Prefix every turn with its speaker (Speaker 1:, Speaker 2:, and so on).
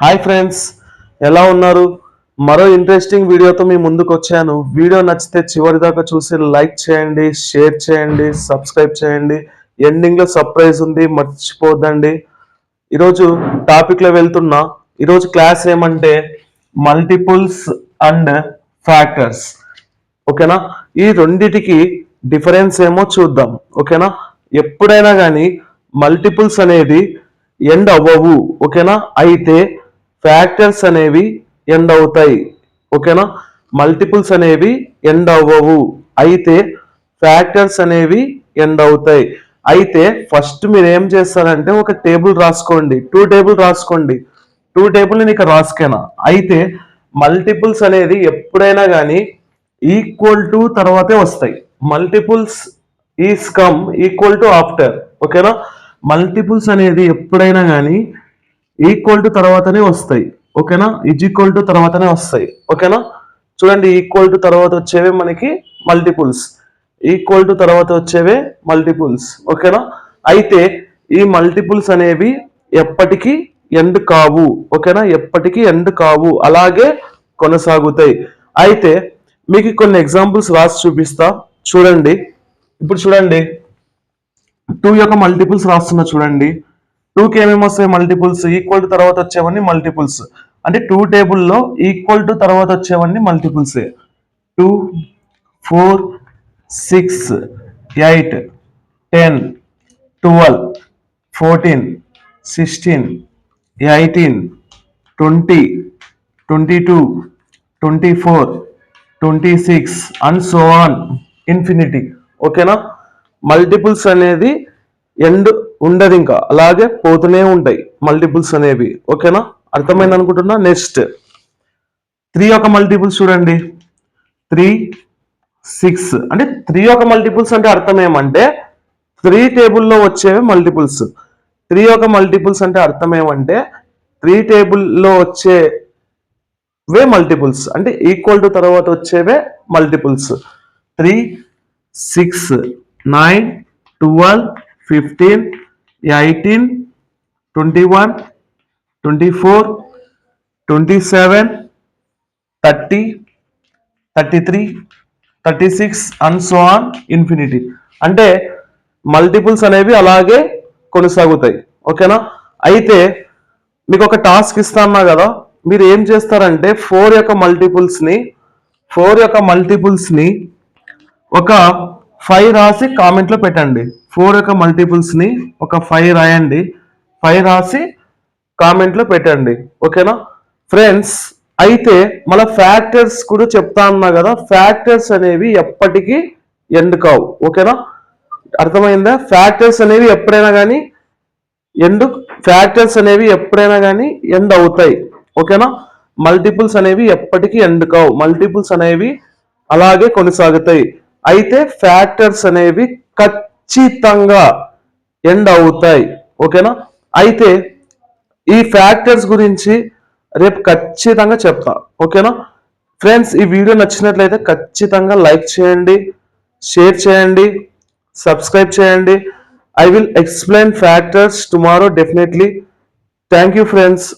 Speaker 1: Hi friends ఎలా ఉన్నారు? మరో ఇంట్రెస్టింగ్ వీడియోతో మీ ముందుకు వచ్చాను వీడియో నచ్చితే చివరి దాకా చూసి లైక్ చేయండి షేర్ చేయండి సబ్స్క్రైబ్ చేయండి. ఎండింగ్లో సర్ప్రైజ్ ఉంది మర్చిపోద్దండి. ఈరోజు టాపిక్లో వెళ్తున్నా. ఈరోజు క్లాస్ ఏమంటే మల్టిపుల్స్ అండ్ ఫ్యాక్టర్స్ ఓకేనా? ఈ రెండిటికి డిఫరెన్స్ ఏమో చూద్దాం. ఓకేనా? ఎప్పుడైనా కానీ మల్టిపుల్స్ అనేది ఎండ్ అవ్వవు. ఓకేనా? అయితే ఫ్యాక్టర్స్ అనేవి ఎండ్ అవుతాయి. ఓకేనా మల్టిపుల్స్ అనేవి ఎండ్ అవ్వవు. అయితే ఫ్యాక్టర్స్ అనేవి ఎండ్ అవుతాయి. అయితే ఫస్ట్ మీరు ఏం చేస్తారంటే ఒక టేబుల్ రాసుకోండి. టూ టేబుల్ రాసుకోండి. టూ టేబుల్ నేను ఇక్కడ రాసుకేనా? అయితే మల్టిపుల్స్ అనేది ఎప్పుడైనా కానీ ఈక్వల్ టు తర్వాతే వస్తాయి. Multiples is come equal to after ఓకేనా మల్టిపుల్స్ అనేది ఎప్పుడైనా కానీ ఈక్వల్ టు తర్వాతనే వస్తాయి. ఓకేనా? ఇజ్ ఈక్వల్ టు తర్వాతనే వస్తాయి. ఓకేనా? చూడండి ఈక్వల్ టు తర్వాత వచ్చేవే మనకి మల్టిపుల్స్ ఈక్వల్ టు తర్వాత వచ్చేవే మల్టిపుల్స్ ఓకేనా? అయితే ఈ మల్టిపుల్స్ అనేవి ఎప్పటికీ ఎండ్ కావు. ఓకేనా? ఎప్పటికీ ఎండ్ కావు. అలాగే కొనసాగుతాయి. అయితే మీకు కొన్ని ఎగ్జాంపుల్స్ రాసి చూపిస్తా. చూడండి. ఇప్పుడు చూడండి. టూ యొక్క మల్టిపుల్స్ రాస్తున్నా చూడండి. టూకి ఏమేమి వస్తాయి? మల్టిపుల్స్ ఈక్వల్ టు తర్వాత వచ్చేవన్నీ మల్టిపుల్స్. అంటే టూ టేబుల్లో ఈక్వల్ టు తర్వాత వచ్చేవన్నీ multiples. Two four six eight ten twelve fourteen sixteen eighteen twenty twenty two twenty four twenty six and so on infinity ఓకేనా మల్టిపుల్స్ అనేది ఎండ్ ఉండదు ఇంకా. అలాగే పోతూనే ఉంటాయి మల్టిపుల్స్ అనేవి. ఓకేనా? అర్థమైంది అనుకుంటున్నా? నెక్స్ట్ త్రీ యొక్క మల్టిపుల్స్ చూడండి. త్రీ సిక్స్ అంటే త్రీ యొక్క మల్టిపుల్స్ అంటే అర్థం ఏమంటే త్రీ టేబుల్లో వచ్చేవి మల్టిపుల్స్ త్రీ యొక్క మల్టిపుల్స్ అంటే అర్థం ఏమంటే త్రీ టేబుల్లో వచ్చే వే మల్టిపుల్స్ అంటే ఈక్వల్ టు తర్వాత వచ్చేవే multiples three six nine twelve fifteen eighteen twenty one twenty four twenty seven thirty thirty three thirty six and so on infinity అంటే మల్టిపుల్స్ అనేవి అలాగే కొనసాగుతాయి. ఓకేనా అయితే మీకు ఒక టాస్క్ ఇస్తాన్నా కదా? మీరు ఏం చేస్తారంటే ఫోర్ యొక్క మల్టిపుల్స్ని ఫోర్ యొక్క మల్టిపుల్స్ని ఒక ఫైవ్ రాసి కామెంట్లో పెట్టండి. ఫోర్ యొక్క మల్టిపుల్స్ని ఒక ఫైవ్ రాయండి. ఫైవ్ రాసి కామెంట్లో పెట్టండి. ఓకేనా? ఫ్రెండ్స్ అయితే మళ్ళీ ఫ్యాక్టర్స్ కూడా చెప్తా అన్నా కదా ఫ్యాక్టర్స్ అనేవి ఎప్పటికీ ఎండ్ కావు. ఓకేనా? అర్థమైందా? ఫ్యాక్టర్స్ అనేవి ఎప్పుడైనా కానీ ఎండ్ ఫ్యాక్టర్స్ అనేవి ఎప్పుడైనా కానీ ఎండ్ అవుతాయి. ఓకేనా? మల్టిపుల్స్ అనేవి ఎప్పటికీ ఎండ్ కావు. మల్టిపుల్స్ అనేవి అలాగే కొనసాగుతాయి. అయితే ఫ్యాక్టర్స్ అనేవి ఖచ్చితంగా ఎండ్ అవుతాయి. ఓకేనా అయితే ఈ ఫ్యాక్టర్స్ గురించి రేపు ఖచ్చితంగా చెప్తా. ఓకేనా ఫ్రెండ్స్ ఈ వీడియో నచ్చినట్లయితే ఖచ్చితంగా లైక్ చేయండి షేర్ చేయండి సబ్స్క్రైబ్ చేయండి. I will explain factors tomorrow definitely thank you friends